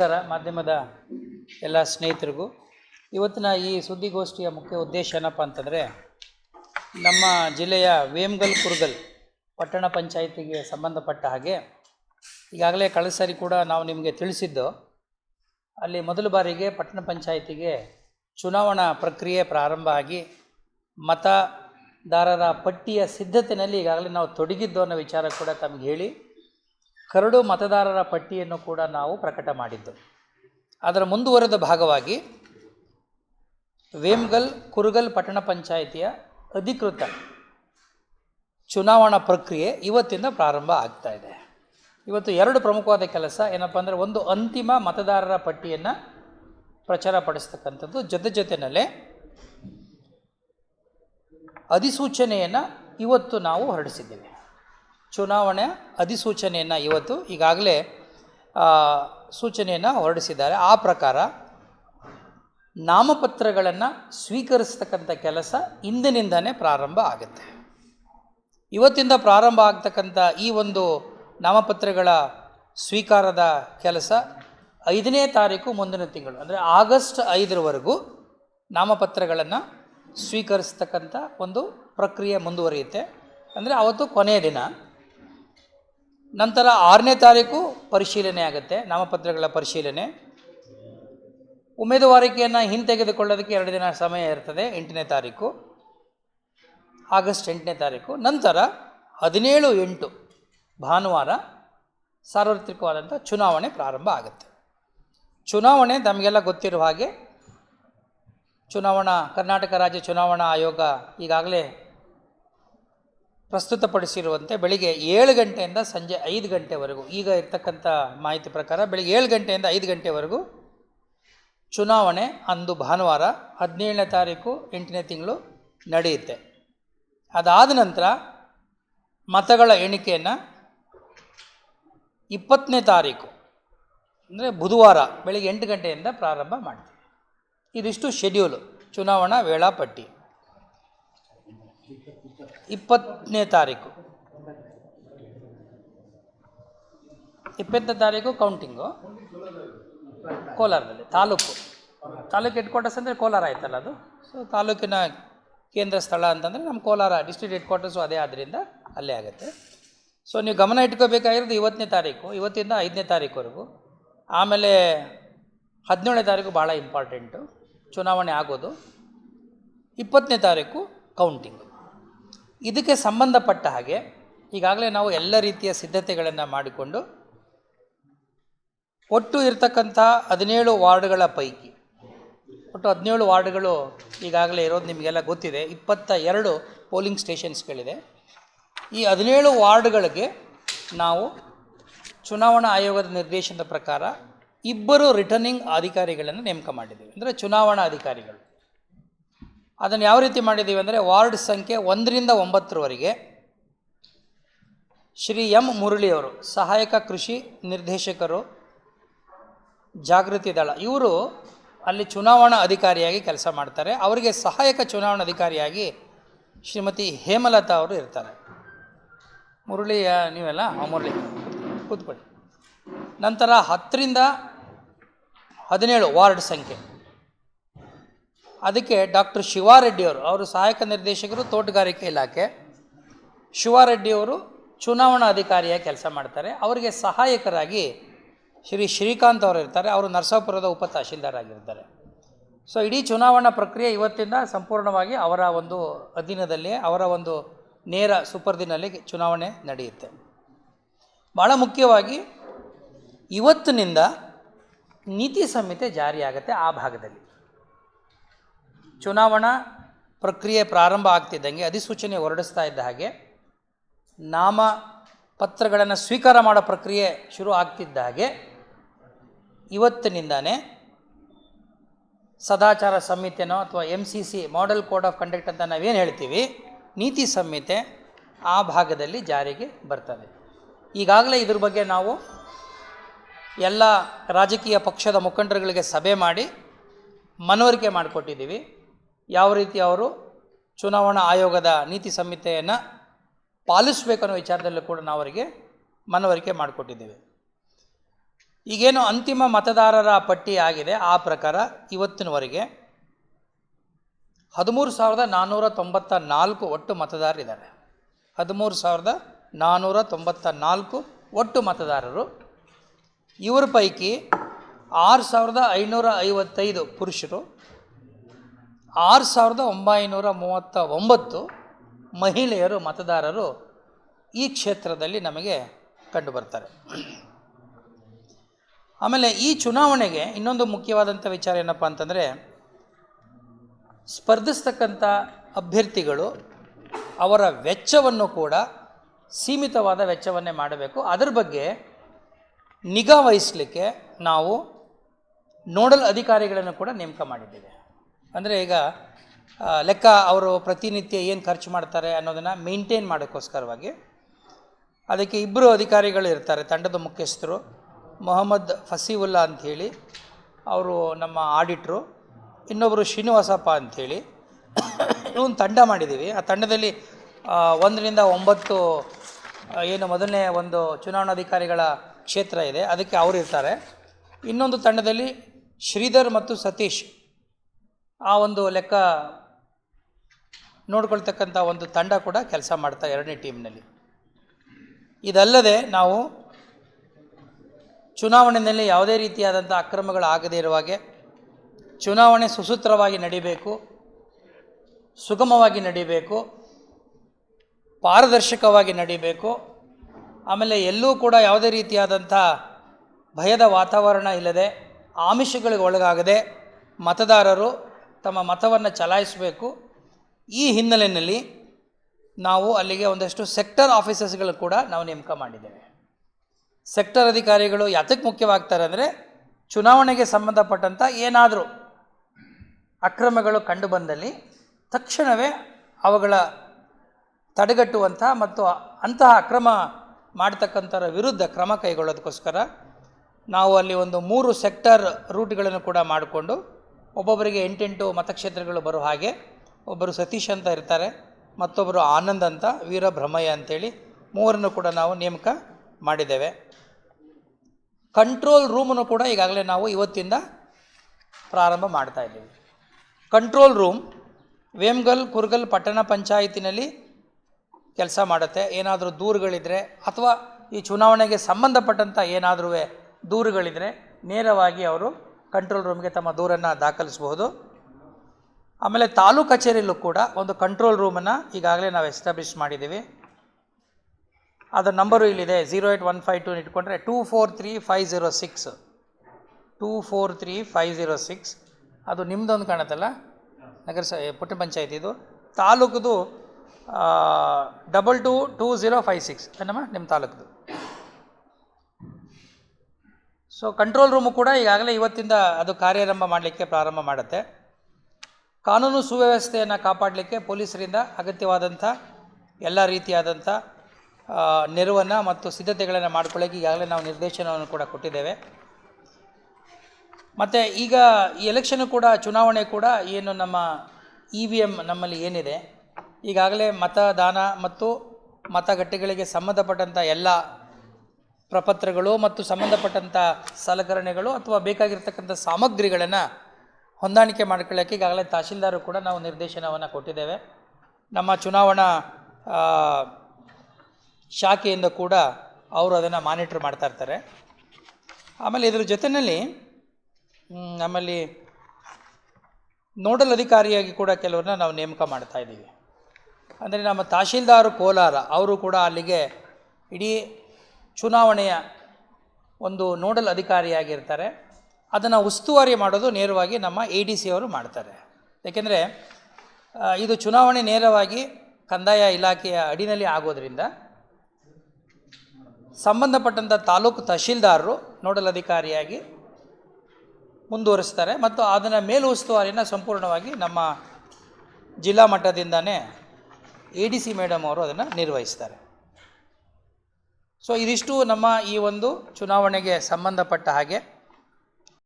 ನಮಸ್ಕಾರ ಮಾಧ್ಯಮದ ಎಲ್ಲ ಸ್ನೇಹಿತರಿಗೂ ಇವತ್ತಿನ ಈ ಸುದ್ದಿಗೋಷ್ಠಿಯ ಮುಖ್ಯ ಉದ್ದೇಶ ಏನಪ್ಪ ಅಂತಂದರೆ, ನಮ್ಮ ಜಿಲ್ಲೆಯ ವೇಮ್ಗಲ್ ಕುರ್ಗಲ್ ಪಟ್ಟಣ ಪಂಚಾಯಿತಿಗೆ ಸಂಬಂಧಪಟ್ಟ ಹಾಗೆ ಈಗಾಗಲೇ ಕಳೆದ ಸಾರಿ ಕೂಡ ನಾವು ನಿಮಗೆ ತಿಳಿಸಿದ್ದು, ಅಲ್ಲಿ ಮೊದಲ ಬಾರಿಗೆ ಪಟ್ಟಣ ಪಂಚಾಯಿತಿಗೆ ಚುನಾವಣಾ ಪ್ರಕ್ರಿಯೆ ಪ್ರಾರಂಭ ಆಗಿ ಮತದಾರರ ಪಟ್ಟಿಯ ಸಿದ್ಧತೆಯಲ್ಲಿ ಈಗಾಗಲೇ ನಾವು ತೊಡಗಿದ್ದು ಅನ್ನೋ ವಿಚಾರ ಕೂಡ ತಮಗೆ ಹೇಳಿ ಕರಡು ಮತದಾರರ ಪಟ್ಟಿಯನ್ನು ಕೂಡ ನಾವು ಪ್ರಕಟ ಮಾಡಿದ್ದು. ಅದರ ಮುಂದುವರೆದ ಭಾಗವಾಗಿ ವೇಮ್ಗಲ್ ಕುರುಗಲ್ ಪಟ್ಟಣ ಪಂಚಾಯಿತಿಯ ಅಧಿಕೃತ ಚುನಾವಣಾ ಪ್ರಕ್ರಿಯೆ ಇವತ್ತಿಂದ ಪ್ರಾರಂಭ ಆಗ್ತಾ ಇದೆ. ಇವತ್ತು ಎರಡು ಪ್ರಮುಖವಾದ ಕೆಲಸ ಏನಪ್ಪ ಅಂದರೆ ಒಂದು ಅಂತಿಮ ಮತದಾರರ ಪಟ್ಟಿಯನ್ನು ಪ್ರಚಾರ ಪಡಿಸ್ತಕ್ಕಂಥದ್ದು. ಜೊತೆ ಜೊತೆಯಲ್ಲೇ ಅಧಿಸೂಚನೆಯನ್ನು ಇವತ್ತು ನಾವು ಹೊರಡಿಸಿದ್ದೇವೆ. ಚುನಾವಣೆ ಅಧಿಸೂಚನೆಯನ್ನು ಇವತ್ತು ಈಗಾಗಲೇ ಸೂಚನೆಯನ್ನು ಹೊರಡಿಸಿದ್ದಾರೆ. ಆ ಪ್ರಕಾರ ನಾಮಪತ್ರಗಳನ್ನು ಸ್ವೀಕರಿಸ್ತಕ್ಕಂಥ ಕೆಲಸ ಇಂದಿನಿಂದನೇ ಪ್ರಾರಂಭ ಆಗುತ್ತೆ. ಇವತ್ತಿಂದ ಪ್ರಾರಂಭ ಆಗ್ತಕ್ಕಂಥ ಈ ಒಂದು ನಾಮಪತ್ರಗಳ ಸ್ವೀಕಾರದ ಕೆಲಸ ಐದನೇ ತಾರೀಕು ಮುಂದಿನ ತಿಂಗಳು, ಅಂದರೆ ಆಗಸ್ಟ್ ಐದರವರೆಗೂ ನಾಮಪತ್ರಗಳನ್ನು ಸ್ವೀಕರಿಸ್ತಕ್ಕಂಥ ಒಂದು ಪ್ರಕ್ರಿಯೆ ಮುಂದುವರಿಯುತ್ತೆ. ಅಂದರೆ ಅವತ್ತು ಕೊನೆಯ ದಿನ. ನಂತರ ಆರನೇ ತಾರೀಕು ಪರಿಶೀಲನೆ ಆಗುತ್ತೆ, ನಾಮಪತ್ರಗಳ ಪರಿಶೀಲನೆ. ಉಮೇದುವಾರಿಕೆಯನ್ನು ಹಿಂತೆಗೆದುಕೊಳ್ಳೋದಕ್ಕೆ ಎರಡು ದಿನ ಸಮಯ ಇರ್ತದೆ, ಎಂಟನೇ ತಾರೀಕು, ಆಗಸ್ಟ್ ಎಂಟನೇ ತಾರೀಕು. ನಂತರ ಹದಿನೇಳು ಎಂಟು, ಭಾನುವಾರ ಸಾರ್ವತ್ರಿಕವಾದಂಥ ಚುನಾವಣೆ ಪ್ರಾರಂಭ ಆಗುತ್ತೆ. ಚುನಾವಣೆ ತಮಗೆಲ್ಲ ಗೊತ್ತಿರುವ ಹಾಗೆ, ಚುನಾವಣಾ, ಕರ್ನಾಟಕ ರಾಜ್ಯ ಚುನಾವಣಾ ಆಯೋಗ ಈಗಾಗಲೇ ಪ್ರಸ್ತುತಪಡಿಸಿರುವಂತೆ ಬೆಳಿಗ್ಗೆ ಏಳು ಗಂಟೆಯಿಂದ ಸಂಜೆ ಐದು ಗಂಟೆವರೆಗೂ, ಈಗ ಇರ್ತಕ್ಕಂಥ ಮಾಹಿತಿ ಪ್ರಕಾರ ಬೆಳಿಗ್ಗೆ ಏಳು ಗಂಟೆಯಿಂದ ಐದು ಗಂಟೆವರೆಗೂ ಚುನಾವಣೆ ಅಂದು ಭಾನುವಾರ ಹದಿನೇಳನೇ ತಾರೀಕು ಎಂಟನೇ ತಿಂಗಳು ನಡೆಯುತ್ತೆ. ಅದಾದ ನಂತರ ಮತಗಳ ಎಣಿಕೆಯನ್ನು ಇಪ್ಪತ್ತನೇ ತಾರೀಕು, ಅಂದರೆ ಬುಧವಾರ ಬೆಳಿಗ್ಗೆ ಎಂಟು ಗಂಟೆಯಿಂದ ಪ್ರಾರಂಭ ಮಾಡ್ತೀವಿ. ಇದಿಷ್ಟು ಶೆಡ್ಯೂಲು ಚುನಾವಣಾ ವೇಳಾಪಟ್ಟಿ. ಇಪ್ಪತ್ತನೇ ತಾರೀಕು. ಇಪ್ಪತ್ತನೇ ತಾರೀಕು ಕೌಂಟಿಂಗು ಕೋಲಾರದಲ್ಲಿ, ತಾಲೂಕು. ತಾಲೂಕು ಹೆಡ್ ಕ್ವಾರ್ಟರ್ಸ್ ಅಂದರೆ ಕೋಲಾರ ಆಯ್ತಲ್ಲ ಅದು? ಸೊ ತಾಲೂಕಿನ ಕೇಂದ್ರ ಸ್ಥಳ ಅಂತಂದರೆ ನಮ್ಮ ಕೋಲಾರ ಡಿಸ್ಟ್ರಿಕ್ಟ್ ಹೆಡ್ ಕ್ವಾರ್ಟರ್ಸು ಅದೇ ಆದ್ದರಿಂದ ಅಲ್ಲೇ ಆಗುತ್ತೆ. ಸೊ ನೀವು ಗಮನ ಇಟ್ಕೋಬೇಕಾಗಿರೋದು ಇವತ್ತನೇ ತಾರೀಕು, ಇವತ್ತಿಂದ ಐದನೇ ತಾರೀಕುವರೆಗೂ. ಆಮೇಲೆ ಹದಿನೇಳನೇ ತಾರೀಕು ಭಾಳ ಇಂಪಾರ್ಟೆಂಟು ಚುನಾವಣೆ ಆಗೋದು. ಇಪ್ಪತ್ತನೇ ತಾರೀಕು ಕೌಂಟಿಂಗು ಇದಕ್ಕೆ ಸಂಬಂಧಪಟ್ಟ ಹಾಗೆ ಈಗಾಗಲೇ ನಾವು ಎಲ್ಲ ರೀತಿಯ ಸಿದ್ಧತೆಗಳನ್ನು ಮಾಡಿಕೊಂಡು ಒಟ್ಟು ಇರತಕ್ಕಂಥ ಹದಿನೇಳು ವಾರ್ಡ್ಗಳ ಪೈಕಿ, ಒಟ್ಟು ಹದಿನೇಳು ವಾರ್ಡ್ಗಳು ಈಗಾಗಲೇ ಇರೋದು ನಿಮಗೆಲ್ಲ ಗೊತ್ತಿದೆ. ಇಪ್ಪತ್ತ ಎರಡು ಪೋಲಿಂಗ್ ಸ್ಟೇಷನ್ಸ್ಗಳಿದೆ. ಈ ಹದಿನೇಳು ವಾರ್ಡ್ಗಳಿಗೆ ನಾವು ಚುನಾವಣಾ ಆಯೋಗದ ನಿರ್ದೇಶನದ ಪ್ರಕಾರ ಇಬ್ಬರು ರಿಟರ್ನಿಂಗ್ ಅಧಿಕಾರಿಗಳನ್ನು ನೇಮಕ ಮಾಡಿದ್ದೇವೆ. ಅಂದರೆ ಚುನಾವಣಾ ಅಧಿಕಾರಿಗಳು. ಅದನ್ನು ಯಾವ ರೀತಿ ಮಾಡಿದ್ದೀವಿ ಅಂದರೆ ವಾರ್ಡ್ ಸಂಖ್ಯೆ ಒಂದರಿಂದ ಒಂಬತ್ತರವರೆಗೆ ಶ್ರೀ ಎಂ ಮುರಳಿಯವರು, ಸಹಾಯಕ ಕೃಷಿ ನಿರ್ದೇಶಕರು, ಜಾಗೃತಿ ದಳ. ಇವರು ಅಲ್ಲಿ ಚುನಾವಣಾ ಅಧಿಕಾರಿಯಾಗಿ ಕೆಲಸ ಮಾಡ್ತಾರೆ. ಅವರಿಗೆ ಸಹಾಯಕ ಚುನಾವಣಾ ಅಧಿಕಾರಿಯಾಗಿ ಶ್ರೀಮತಿ ಹೇಮಲತಾ ಅವರು ಇರ್ತಾರೆ. ಮುರಳಿ ನೀವೆಲ್ಲ ಮುರಳಿ ಕೂತ್ಕೊಳ್ಳಿ. ನಂತರ ಹತ್ತರಿಂದ ಹದಿನೇಳು ವಾರ್ಡ್ ಸಂಖ್ಯೆ. ಅದಕ್ಕೆ ಡಾಕ್ಟರ್ ಶಿವಾರೆಡ್ಡಿಯವರು, ಅವರು ಸಹಾಯಕ ನಿರ್ದೇಶಕರು, ತೋಟಗಾರಿಕೆ ಇಲಾಖೆ, ಶಿವಾರೆಡ್ಡಿಯವರು ಚುನಾವಣಾ ಅಧಿಕಾರಿಯಾಗಿ ಕೆಲಸ ಮಾಡ್ತಾರೆ. ಅವರಿಗೆ ಸಹಾಯಕರಾಗಿ ಶ್ರೀ ಶ್ರೀಕಾಂತ್ ಅವರು ಇರ್ತಾರೆ. ಅವರು ನರಸಾಪುರದ ಉಪ ತಹಶೀಲ್ದಾರ್ ಆಗಿರ್ತಾರೆ ಸೊ, ಇಡೀ ಚುನಾವಣಾ ಪ್ರಕ್ರಿಯೆ ಇವತ್ತಿಂದ ಸಂಪೂರ್ಣವಾಗಿ ಅವರ ಒಂದು ಅಧೀನದಲ್ಲಿ ಅವರ ಒಂದು ನೇರ ಸುಪರ್ದಿನಲ್ಲಿ ಚುನಾವಣೆ ನಡೆಯುತ್ತೆ. ಭಾಳ ಮುಖ್ಯವಾಗಿ ಇವತ್ತಿನಿಂದ ನೀತಿ ಸಂಹಿತೆ ಜಾರಿಯಾಗುತ್ತೆ ಆ ಭಾಗದಲ್ಲಿ. ಚುನಾವಣಾ ಪ್ರಕ್ರಿಯೆ ಪ್ರಾರಂಭ ಆಗ್ತಿದ್ದಂಗೆ ಅಧಿಸೂಚನೆ ಹೊರಡಿಸ್ತಾ ಇದ್ದ ಹಾಗೆ ನಾಮ ಪತ್ರಗಳನ್ನು ಸ್ವೀಕಾರ ಮಾಡೋ ಪ್ರಕ್ರಿಯೆ ಶುರು ಆಗ್ತಿದ್ದ ಹಾಗೆ ಇವತ್ತಿನಿಂದಾನೇ ಸದಾಚಾರ ಸಂಹಿತೆನೋ ಅಥವಾ M C C model code of conduct ಅಂತ ನಾವೇನು ಹೇಳ್ತೀವಿ, ನೀತಿ ಸಂಹಿತೆ ಆ ಭಾಗದಲ್ಲಿ ಜಾರಿಗೆ ಬರ್ತದೆ. ಈಗಾಗಲೇ ಇದ್ರ ಬಗ್ಗೆ ನಾವು ಎಲ್ಲ ರಾಜಕೀಯ ಪಕ್ಷದ ಮುಖಂಡರುಗಳಿಗೆ ಸಭೆ ಮಾಡಿ ಮನವರಿಕೆ ಮಾಡಿಕೊಟ್ಟಿದ್ದೀವಿ. ಯಾವ ರೀತಿ ಅವರು ಚುನಾವಣಾ ಆಯೋಗದ ನೀತಿ ಸಂಹಿತೆಯನ್ನು ಪಾಲಿಸಬೇಕು ಅನ್ನೋ ವಿಚಾರದಲ್ಲೂ ಕೂಡ ನಾವು ಅವರಿಗೆ ಮನವರಿಕೆ ಮಾಡಿಕೊಟ್ಟಿದ್ದೇವೆ. ಈಗೇನು ಅಂತಿಮ ಮತದಾರರ ಪಟ್ಟಿ ಆಗಿದೆ, ಆ ಪ್ರಕಾರ ಇವತ್ತಿನವರೆಗೆ ಹದಿಮೂರು ಸಾವಿರದ ನಾನ್ನೂರ ತೊಂಬತ್ತ ನಾಲ್ಕು ಒಟ್ಟು ಮತದಾರರಿದ್ದಾರೆ. ಹದಿಮೂರು ಸಾವಿರದ ನಾನ್ನೂರ ತೊಂಬತ್ತ ನಾಲ್ಕು ಒಟ್ಟು ಮತದಾರರು. ಇವರ ಪೈಕಿ ಆರು ಸಾವಿರದ ಐನೂರ ಐವತ್ತೈದು ಪುರುಷರು ಆರು ಸಾವಿರದ ಒಂಬೈನೂರ ಮೂವತ್ತ ಒಂಬತ್ತು ಮಹಿಳೆಯರು ಮತದಾರರು ಈ ಕ್ಷೇತ್ರದಲ್ಲಿ ನಮಗೆ ಕಂಡುಬರ್ತಾರೆ. ಆಮೇಲೆ ಈ ಚುನಾವಣೆಗೆ ಇನ್ನೊಂದು ಮುಖ್ಯವಾದಂಥ ವಿಚಾರ ಏನಪ್ಪ ಅಂತಂದರೆ, ಸ್ಪರ್ಧಿಸ್ತಕ್ಕಂಥ ಅಭ್ಯರ್ಥಿಗಳು ಅವರ ವೆಚ್ಚವನ್ನು ಕೂಡ ಸೀಮಿತವಾದ ವೆಚ್ಚವನ್ನೇ ಮಾಡಬೇಕು. ಅದರ ಬಗ್ಗೆ ನಿಗಾ ವಹಿಸಲಿಕ್ಕೆ ನಾವು ನೋಡಲ್ ಅಧಿಕಾರಿಗಳನ್ನು ಕೂಡ ನೇಮಕ ಮಾಡಿದ್ದೇವೆ. ಅಂದರೆ ಈಗ ಲೆಕ್ಕ ಅವರು ಪ್ರತಿನಿತ್ಯ ಏನು ಖರ್ಚು ಮಾಡ್ತಾರೆ ಅನ್ನೋದನ್ನು ಮೇಂಟೈನ್ ಮಾಡೋಕ್ಕೋಸ್ಕರವಾಗಿ ಅದಕ್ಕೆ ಇಬ್ಬರು ಅಧಿಕಾರಿಗಳು ಇರ್ತಾರೆ, ತಂಡದ ಮುಖ್ಯಸ್ಥರು. ಮೊಹಮ್ಮದ್ ಫಸೀವುಲ್ಲಾ ಅಂಥೇಳಿ ಅವರು ನಮ್ಮ ಆಡಿಟ್ರು ಇನ್ನೊಬ್ಬರು ಶ್ರೀನಿವಾಸಪ್ಪ ಅಂಥೇಳಿ ಒಂದು ತಂಡ ಮಾಡಿದ್ದೀವಿ ಆ ತಂಡದಲ್ಲಿ ಒಂದರಿಂದ ಒಂಬತ್ತು ಏನು ಮೊದಲನೇ ಒಂದು ಚುನಾವಣಾಧಿಕಾರಿಗಳ ಕ್ಷೇತ್ರ ಇದೆ, ಅದಕ್ಕೆ ಅವರು ಇರ್ತಾರೆ. ಇನ್ನೊಂದು ತಂಡದಲ್ಲಿ ಶ್ರೀಧರ್ ಮತ್ತು ಸತೀಶ್ ಆ ಒಂದು ಲೆಕ್ಕ ನೋಡ್ಕೊಳ್ತಕ್ಕಂಥ ಒಂದು ತಂಡ ಕೂಡ ಕೆಲಸ ಮಾಡ್ತಾ ಎರಡನೇ ಟೀಮ್ನಲ್ಲಿ. ಇದಲ್ಲದೆ ನಾವು ಚುನಾವಣೆಯಲ್ಲಿ ಯಾವುದೇ ರೀತಿಯಾದಂಥ ಅಕ್ರಮಗಳಾಗದೇ ಇರುವ ಹಾಗೆ ಚುನಾವಣೆ ಸುಸೂತ್ರವಾಗಿ ನಡೀಬೇಕು, ಸುಗಮವಾಗಿ ನಡೀಬೇಕು, ಪಾರದರ್ಶಕವಾಗಿ ನಡೀಬೇಕು, ಆಮೇಲೆ ಎಲ್ಲೂ ಕೂಡ ಯಾವುದೇ ರೀತಿಯಾದಂಥ ಭಯದ ವಾತಾವರಣ ಇಲ್ಲದೆ ಆಮಿಷಗಳಿಗೆ ಒಳಗಾಗದೆ ಮತದಾರರು ತಮ್ಮ ಮತವನ್ನು ಚಲಾಯಿಸಬೇಕು. ಈ ಹಿನ್ನೆಲೆಯಲ್ಲಿ ನಾವು ಅಲ್ಲಿಗೆ ಒಂದಷ್ಟು ಸೆಕ್ಟರ್ ಆಫೀಸರ್ಸ್ಗಳು ಕೂಡ ನಾವು ನೇಮಕ ಮಾಡಿದ್ದೇವೆ. ಸೆಕ್ಟರ್ ಅಧಿಕಾರಿಗಳು ಯಾತಕ್ಕೆ ಮುಖ್ಯವಾಗ್ತಾರೆ ಅಂದರೆ ಚುನಾವಣೆಗೆ ಸಂಬಂಧಪಟ್ಟಂಥ ಏನಾದರೂ ಅಕ್ರಮಗಳು ಕಂಡುಬಂದಲ್ಲಿ ತಕ್ಷಣವೇ ಅವುಗಳ ತಡೆಗಟ್ಟುವಂಥ ಮತ್ತು ಅಂತಹ ಅಕ್ರಮ ಮಾಡ್ತಕ್ಕಂಥರ ವಿರುದ್ಧ ಕ್ರಮ ಕೈಗೊಳ್ಳೋದಕ್ಕೋಸ್ಕರ ನಾವು ಅಲ್ಲಿ ಒಂದು ಮೂರು ಸೆಕ್ಟರ್ ರೂಟ್ಗಳನ್ನು ಕೂಡ ಮಾಡಿಕೊಂಡು ಒಬ್ಬೊಬ್ಬರಿಗೆ ಎಂಟೆಂಟು ಮತಕ್ಷೇತ್ರಗಳು ಬರೋ ಹಾಗೆ, ಒಬ್ಬರು ಸತೀಶ್ ಅಂತ ಇರ್ತಾರೆ, ಮತ್ತೊಬ್ಬರು ಆನಂದ್ ಅಂತ ವೀರಭ್ರಮಯ್ಯ ಅಂತೇಳಿ ಮೂವರನ್ನು ಕೂಡ ನಾವು ನೇಮಕ ಮಾಡಿದ್ದೇವೆ. ಕಂಟ್ರೋಲ್ ರೂಮನ್ನು ಕೂಡ ಈಗಾಗಲೇ ನಾವು ಇವತ್ತಿಂದ ಪ್ರಾರಂಭ ಮಾಡ್ತಾ ಇದ್ದೀವಿ. ಕಂಟ್ರೋಲ್ ರೂಮ್ ವೇಮ್ಗಲ್, ಕುರ್ಗಲ್ ಪಟ್ಟಣ ಪಂಚಾಯತಿನಲ್ಲಿ ಕೆಲಸ ಮಾಡುತ್ತೆ. ಏನಾದರೂ ದೂರುಗಳಿದ್ರೆ ಅಥವಾ ಈ ಚುನಾವಣೆಗೆ ಸಂಬಂಧಪಟ್ಟಂಥ ಏನಾದರೂ ದೂರುಗಳಿದ್ರೆ ನೇರವಾಗಿ ಅವರು ಕಂಟ್ರೋಲ್ ರೂಮ್ಗೆ ತಮ್ಮ ದೂರನ್ನು ದಾಖಲಿಸಬಹುದು. ಆಮೇಲೆ ತಾಲೂಕು ಕಚೇರಿಯಲ್ಲೂ ಕೂಡ ಒಂದು ಕಂಟ್ರೋಲ್ ರೂಮನ್ನು ಈಗಾಗಲೇ ನಾವು ಎಸ್ಟಾಬ್ಲಿಷ್ ಮಾಡಿದ್ದೀವಿ. ಅದರ ನಂಬರು ಇಲ್ಲಿದೆ zero eight one five two ಇಟ್ಕೊಂಡ್ರೆ two four three five zero six two four three five zero six ಅದು ನಿಮ್ಮದೊಂದು ಕಾಣುತ್ತಲ್ಲ, ನಗರ ಸ ಪುಟ್ಟ ಪಂಚಾಯತಿದು ತಾಲೂಕುದು double two two zero five six ಏನಮ್ಮ? ನಿಮ್ಮ ತಾಲೂಕದು. ಸೊ ಕಂಟ್ರೋಲ್ ರೂಮು ಕೂಡ ಈಗಾಗಲೇ ಇವತ್ತಿಂದ ಅದು ಕಾರ್ಯಾರಂಭ ಮಾಡಲಿಕ್ಕೆ ಪ್ರಾರಂಭ ಮಾಡುತ್ತೆ. ಕಾನೂನು ಸುವ್ಯವಸ್ಥೆಯನ್ನು ಕಾಪಾಡಲಿಕ್ಕೆ ಪೊಲೀಸರಿಂದ ಅಗತ್ಯವಾದಂಥ ಎಲ್ಲ ರೀತಿಯಾದಂಥ ನೆರವನ್ನು ಮತ್ತು ಸಿದ್ಧತೆಗಳನ್ನು ಮಾಡ್ಕೊಳ್ಳೋಕೆ ಈಗಾಗಲೇ ನಾವು ನಿರ್ದೇಶನವನ್ನು ಕೂಡ ಕೊಟ್ಟಿದ್ದೇವೆ. ಮತ್ತು ಈಗ ಈ ಎಲೆಕ್ಷನ್ ಕೂಡ, ಚುನಾವಣೆ ಕೂಡ ಏನು ನಮ್ಮ ಇ ವಿ ಎಂ ನಮ್ಮಲ್ಲಿ ಏನಿದೆ, ಈಗಾಗಲೇ ಮತದಾನ ಮತ್ತು ಮತಗಟ್ಟೆಗಳಿಗೆ ಸಂಬಂಧಪಟ್ಟಂಥ ಎಲ್ಲ ಪ್ರಪತ್ರಗಳು ಮತ್ತು ಸಂಬಂಧಪಟ್ಟಂಥ ಸಲಕರಣೆಗಳು ಅಥವಾ ಬೇಕಾಗಿರ್ತಕ್ಕಂಥ ಸಾಮಗ್ರಿಗಳನ್ನು ಹೊಂದಾಣಿಕೆ ಮಾಡ್ಕೊಳ್ಳೋಕ್ಕೆ ಈಗಾಗಲೇ ತಹಶೀಲ್ದಾರು ಕೂಡ ನಾವು ನಿರ್ದೇಶನವನ್ನು ಕೊಟ್ಟಿದ್ದೇವೆ. ನಮ್ಮ ಚುನಾವಣಾ ಶಾಖೆಯಿಂದ ಕೂಡ ಅವರು ಅದನ್ನು ಮಾನಿಟ್ರ್ ಮಾಡ್ತಾ ಇರ್ತಾರೆ. ಆಮೇಲೆ ಇದರ ಜೊತೆಯಲ್ಲಿ ನಮ್ಮಲ್ಲಿ ನೋಡಲ್ ಅಧಿಕಾರಿಯಾಗಿ ಕೂಡ ಕೆಲವ್ರನ್ನ ನಾವು ನೇಮಕ ಮಾಡ್ತಾ ಇದ್ದೀವಿ. ಅಂದರೆ ನಮ್ಮ ತಹಶೀಲ್ದಾರ್ ಕೋಲಾರ, ಅವರು ಕೂಡ ಅಲ್ಲಿಗೆ ಇಡೀ ಚುನಾವಣೆಯ ಒಂದು ನೋಡಲ್ ಅಧಿಕಾರಿಯಾಗಿರ್ತಾರೆ. ಅದನ್ನು ಉಸ್ತುವಾರಿ ಮಾಡೋದು ನೇರವಾಗಿ ನಮ್ಮ ಎ ಡಿ ಸಿ ಅವರು ಮಾಡ್ತಾರೆ. ಏಕೆಂದರೆ ಇದು ಚುನಾವಣೆ ನೇರವಾಗಿ ಕಂದಾಯ ಇಲಾಖೆಯ ಅಡಿನಲ್ಲಿ ಆಗೋದ್ರಿಂದ ಸಂಬಂಧಪಟ್ಟಂಥ ತಾಲೂಕು ತಹಶೀಲ್ದಾರರು ನೋಡಲ್ ಅಧಿಕಾರಿಯಾಗಿ ಮುಂದುವರಿಸ್ತಾರೆ ಮತ್ತು ಅದನ್ನು ಮೇಲು ಉಸ್ತುವಾರಿನ ಸಂಪೂರ್ಣವಾಗಿ ನಮ್ಮ ಜಿಲ್ಲಾ ಮಟ್ಟದಿಂದನೇ ಎ ಡಿ ಸಿ ಮೇಡಮ್ ಅವರು ಅದನ್ನು ನಿರ್ವಹಿಸ್ತಾರೆ. ಸೊ ಇದಿಷ್ಟು ನಮ್ಮ ಈ ಒಂದು ಚುನಾವಣೆಗೆ ಸಂಬಂಧಪಟ್ಟ ಹಾಗೆ.